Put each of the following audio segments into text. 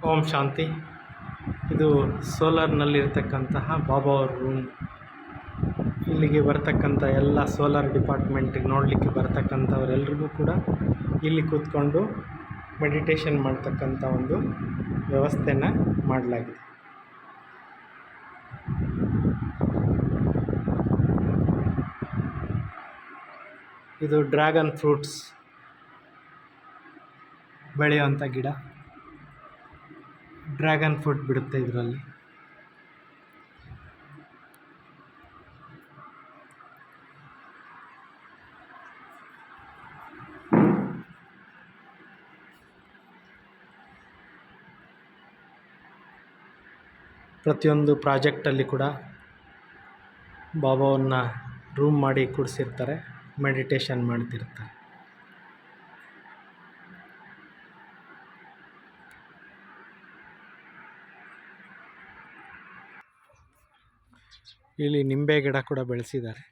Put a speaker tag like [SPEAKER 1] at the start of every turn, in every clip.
[SPEAKER 1] ಓಂ ಶಾಂತಿ. ಇದು ಸೋಲಾರ್ನಲ್ಲಿರ್ತಕ್ಕಂತಹ ಬಾಬಾ ಅವ್ರ ರೂಮ್ ಇಲ್ಲಿಗೆ ಬರ್ತಕ್ಕಂಥ ಎಲ್ಲ ಸೋಲಾರ್ ಡಿಪಾರ್ಟ್ಮೆಂಟಿಗೆ ನೋಡಲಿಕ್ಕೆ ಬರ್ತಕ್ಕಂಥವ್ರೆಲ್ರಿಗೂ ಕೂಡ ಇಲ್ಲಿ ಕೂತ್ಕೊಂಡು ಮೆಡಿಟೇಷನ್ ಮಾಡ್ತಕ್ಕಂಥ ಒಂದು ವ್ಯವಸ್ಥೆನ ಮಾಡಲಾಗಿದೆ. ಇದು ಡ್ರ್ಯಾಗನ್ ಫ್ರೂಟ್ಸ್ ಬೆಳೆಯುವಂಥ ಗಿಡ. ಡ್ರ್ಯಾಗನ್ ಫ್ರೂಟ್ ಬಿಡುತ್ತೆ ಇದರಲ್ಲಿ. ಪ್ರತಿಯೊಂದು ಪ್ರಾಜೆಕ್ಟಲ್ಲಿ ಕೂಡ ಬಾಬಾವನ್ನು ರೂಮ್ ಮಾಡಿ ಕೂಡಿಸಿರ್ತಾರೆ ಮೆಡಿಟೇಷನ್ ಮಾಡ್ತಿರ್ತಾರೆ. ಇಲ್ಲಿ ನಿಂಬೆ ಗಿಡ ಕೂಡ ಬೆಳೆಸಿದ್ದಾರೆ.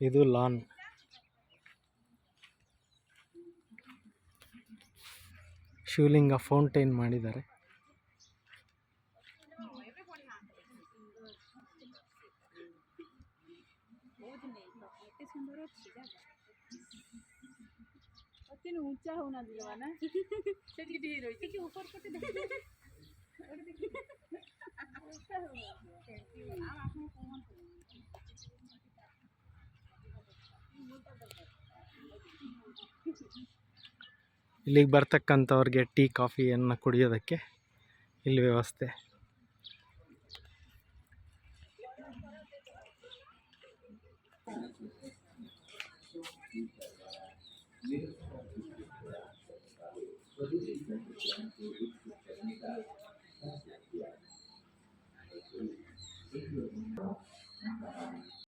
[SPEAKER 1] ಇದು ಲಾನ್. ಶಿವಲಿಂಗ ಫೌಂಟೈನ್ ಮಾಡಿದ್ದಾರೆ.
[SPEAKER 2] ऊंचा होना दिलवाना
[SPEAKER 1] ಇಲ್ಲಿಗೆ ಬರ್ತಕ್ಕಂಥವ್ರಿಗೆ ಟೀ ಕಾಫಿಯನ್ನು ಕುಡಿಯೋದಕ್ಕೆ ಇಲ್ಲಿ ವ್ಯವಸ್ಥೆ